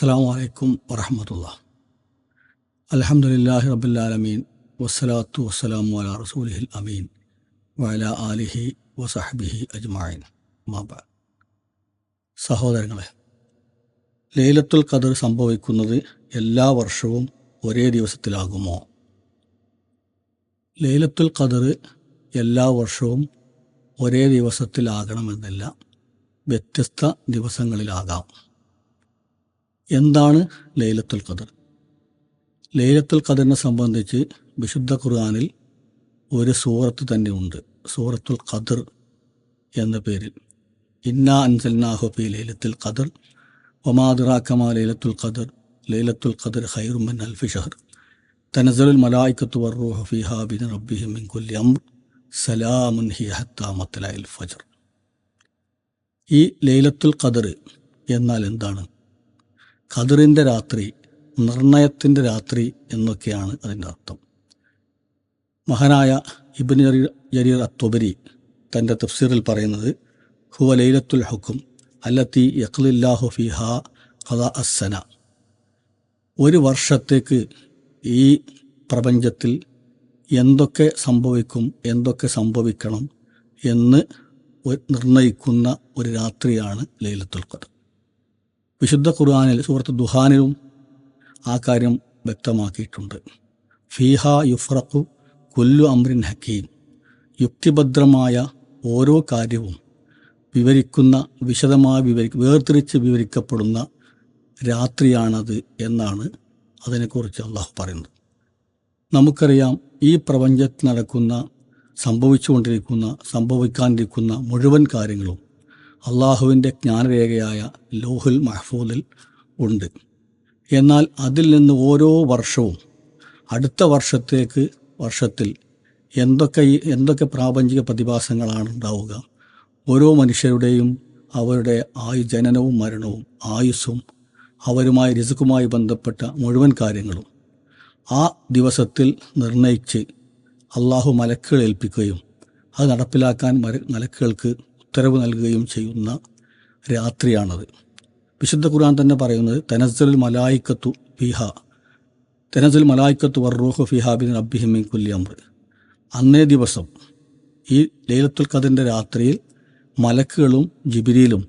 അസ്സാം വലൈക്കും വറഹമത്തുള്ള അലഹമുല്ലാഹി റബുല്ലാലമീൻ വസ്സലാത്തു വസ്സലാമു അല റസൂലിഹിൽ അമീൻ. വല ആലിഹി വസഹബിഹി അജ്മായിൻ മാബ സഹോദരങ്ങളെ ലൈലത്തുൽ ഖദർ സംഭവിക്കുന്നത് എല്ലാ വർഷവും ഒരേ ദിവസത്തിലാകുമോ? ലൈലത്തുൽ ഖദർ എല്ലാ വർഷവും ഒരേ ദിവസത്തിലാകണമെന്നില്ല വ്യത്യസ്ത ദിവസങ്ങളിലാകാം. എന്താണ് ലൈലത്തുൽ ഖദർ? ലൈലത്തുൽ ഖദറിനെ സംബന്ധിച്ച് വിശുദ്ധ ഖുർആാനിൽ ഒരു സൂറത്ത് തന്നെ ഉണ്ട്. സൂറത്തുൽ ഖദർ എന്ന പേരിൽ. ഇന്ന അൻസൽനാഹുബി ലൈലത്തുൽ ഖദർ ഒമാദിറാക്കമാ ലൈലത്തുൽ ഖദർ ലൈലത്തുൽ ഖദർ ഹൈറുമൻ അൽഫി ഷഹർ. തനസലുൽ മലായിക്കത്തു വർറൂഹു ഫിഹാ ബിൻ റബ്ബിഹി കുല്ലി അംർ സലാമുൻ ഹി ഹത്താ മത്തലായിൽ ഫജർ. ഈ ലൈലത്തുൽ ഖദർ എന്നാൽ എന്താണ്? ഖദറിന്റെ രാത്രി നിർണയത്തിന്റെ രാത്രി എന്നൊക്കെയാണ് അതിന്റെ അർത്ഥം. മഹാനായ ഇബിൻ ജരീർ ജരീർ അത്തൊബരി തന്റെ തഫ്സീറിൽ പറയുന്നത് ഹുവ ലൈലത്തുൽ ഹുക്കും അല്ലത്തി യഖ്ലില്ലാഹു ഫിഹ ഖദ അസ്സന. ഒരു വർഷത്തേക്ക് ഈ പ്രപഞ്ചത്തിൽ എന്തൊക്കെ സംഭവിക്കും എന്തൊക്കെ സംഭവിക്കണം എന്ന് നിർണയിക്കുന്ന ഒരു രാത്രിയാണ് ലൈലത്തുൽ ഖദർ. വിശുദ്ധ ഖുർആാനിൽ സുഹൃത്ത് ദുഹാനിലും ആ കാര്യം വ്യക്തമാക്കിയിട്ടുണ്ട്. ഫീഹ യുഫ്രഖു കൊല്ലു അമ്രിൻ ഹക്കീം. യുക്തിഭദ്രമായ ഓരോ കാര്യവും വിവരിക്കുന്ന വിശദമായി വിവരി വേർതിരിച്ച് വിവരിക്കപ്പെടുന്ന രാത്രിയാണത് എന്നാണ് അതിനെക്കുറിച്ച് അള്ളാഹു പറയുന്നത്. നമുക്കറിയാം ഈ പ്രപഞ്ചത്തിൽ നടക്കുന്ന സംഭവിച്ചുകൊണ്ടിരിക്കുന്ന സംഭവിക്കാനിരിക്കുന്ന മുഴുവൻ കാര്യങ്ങളും അള്ളാഹുവിന്റെ ജ്ഞാനരേഖയായ ലോഹുൽ മഹ്ഫൂദിൽ ഉണ്ട്. എന്നാൽ അതിൽ നിന്ന് ഓരോ വർഷവും അടുത്ത വർഷത്തേക്ക് വർഷത്തിൽ എന്തൊക്കെ എന്തൊക്കെ പ്രാപഞ്ചിക പ്രതിഭാസങ്ങളാണ് ഉണ്ടാവുക? ഓരോ മനുഷ്യരുടെയും അവരുടെ ആയു ജനനവും മരണവും ആയുസ്സും അവരുമായി രിസുക്കുമായി ബന്ധപ്പെട്ട മുഴുവൻ കാര്യങ്ങളും ആ ദിവസത്തിൽ നിർണയിച്ച് അള്ളാഹു മലക്കുകൾ ഏൽപ്പിക്കുകയും അത് നടപ്പിലാക്കാൻ മലക്കുകൾക്ക് ഉത്തരവ് നൽകുകയും ചെയ്യുന്ന രാത്രിയാണത്. വിശുദ്ധ ഖുർആൻ തന്നെ പറയുന്നത് തനസ്സൽ മലായിക്കത്തു ഫിഹ തനസ്സൽ മലായിക്കത്തു വർറൂഹു ഫിഹാബിൻ അബ്ബിഹിമി കുല്ലി അമ്ര അന്നേ ദിവസം ഈ ലൈലത്തുൽ ഖദറിന്റെ രാത്രിയിൽ മലക്കുകളും ജിബിരിയിലും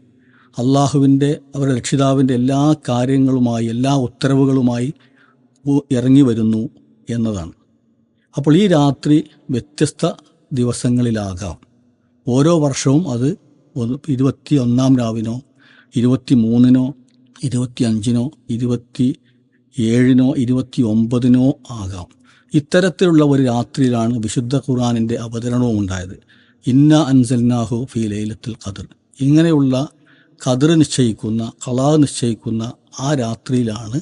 അള്ളാഹുവിന്റെ അവരുടെ രക്ഷിതാവിന്റെ എല്ലാ കാര്യങ്ങളുമായി എല്ലാ ഉത്തരവുകളുമായി ഇറങ്ങി വരുന്നു എന്നതാണ്. അപ്പോൾ ഈ രാത്രി വ്യത്യസ്ത ദിവസങ്ങളിലാകാം. ഓരോ വർഷവും അത് ഇരുപത്തി ഒന്നാം രാവിനോ ഇരുപത്തി മൂന്നിനോ ഇരുപത്തി അഞ്ചിനോ ഇരുപത്തി ഏഴിനോ ഇരുപത്തി ഒമ്പതിനോ ആകാം. ഇത്തരത്തിലുള്ള ഒരു രാത്രിയിലാണ് വിശുദ്ധ ഖുർആാനിന്റെ അവതരണവും ഉണ്ടായത്. ഇന്ന അൻസൽനാഹു ഫി ലൈലത്തുൽ ഖദർ. ഇങ്ങനെയുള്ള ഖദർ നിശ്ചയിക്കുന്ന കളാ നിശ്ചയിക്കുന്ന ആ രാത്രിയിലാണ്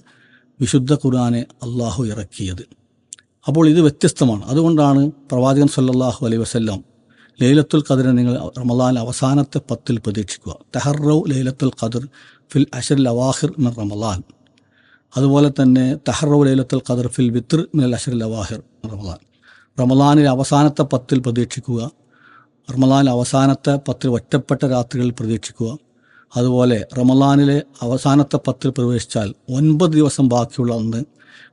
വിശുദ്ധ ഖുറാനെ അള്ളാഹു ഇറക്കിയത്. അപ്പോൾ ഇത് വ്യത്യസ്തമാണ്. അതുകൊണ്ടാണ് പ്രവാചകൻ സല്ലാഹു അലൈ വസ്ല്ലാം ലൈലത്തുൽ ഖദറിനെ നിങ്ങൾ റമദാൻ അവസാനത്തെ പത്തിൽ പ്രതീക്ഷിക്കുക. തെഹറൗ ലൈലത്തുൽ ഖദർ ഫിൽ അഷർ ലവാഹിർ മിൻ റമദാൻ. അതുപോലെ തന്നെ തെഹറൗ ലൈലത്തുൽ ഖദർ ഫിൽ വിത്ർ മിൽ അഷർ ലവാഹിർ റമദാൻ. റമദാനിലെ അവസാനത്തെ പത്തിൽ പ്രതീക്ഷിക്കുക. റമദാൻ അവസാനത്തെ പത്തിൽ ഒറ്റപ്പെട്ട രാത്രികളിൽ പ്രതീക്ഷിക്കുക. അതുപോലെ റമദാനിലെ അവസാനത്തെ പത്തിൽ പ്രവേശിച്ചാൽ ഒൻപത് ദിവസം ബാക്കിയുള്ള അന്ന്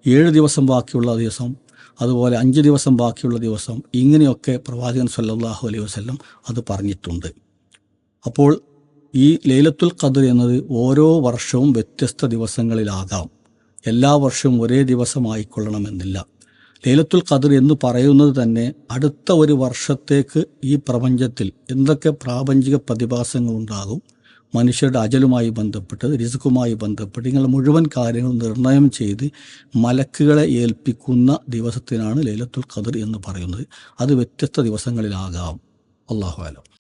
ഏഴ് ദിവസം ബാക്കിയുള്ള ദിവസം അതുപോലെ അഞ്ച് ദിവസം ബാക്കിയുള്ള ദിവസം ഇങ്ങനെയൊക്കെ പ്രവാചകൻ സല്ലാഹു അലൈഹി വസ്ലം അത് പറഞ്ഞിട്ടുണ്ട്. അപ്പോൾ ഈ ലൈലത്തുൽ ഖദർ എന്നത് ഓരോ വർഷവും വ്യത്യസ്ത ദിവസങ്ങളിലാകാം. എല്ലാ വർഷവും ഒരേ ദിവസമായിക്കൊള്ളണമെന്നില്ല. ലൈലത്തുൽ ഖദർ എന്ന് പറയുന്നത് തന്നെ അടുത്ത ഒരു വർഷത്തേക്ക് ഈ പ്രപഞ്ചത്തിൽ എന്തൊക്കെ പ്രാപഞ്ചിക പ്രതിഭാസങ്ങളുണ്ടാകും മനുഷ്യരുടെ അജലുമായി ബന്ധപ്പെട്ട് റിസുക്കുമായി ബന്ധപ്പെട്ട് ഇങ്ങനെ മുഴുവൻ കാര്യങ്ങളും നിർണയം ചെയ്ത് മലക്കുകളെ ഏൽപ്പിക്കുന്ന ദിവസത്തിനാണ് ലൈലത്തുൽ ഖദർ എന്ന് പറയുന്നത്. അത് വ്യത്യസ്ത ദിവസങ്ങളിലാകാം. അള്ളാഹു ആലം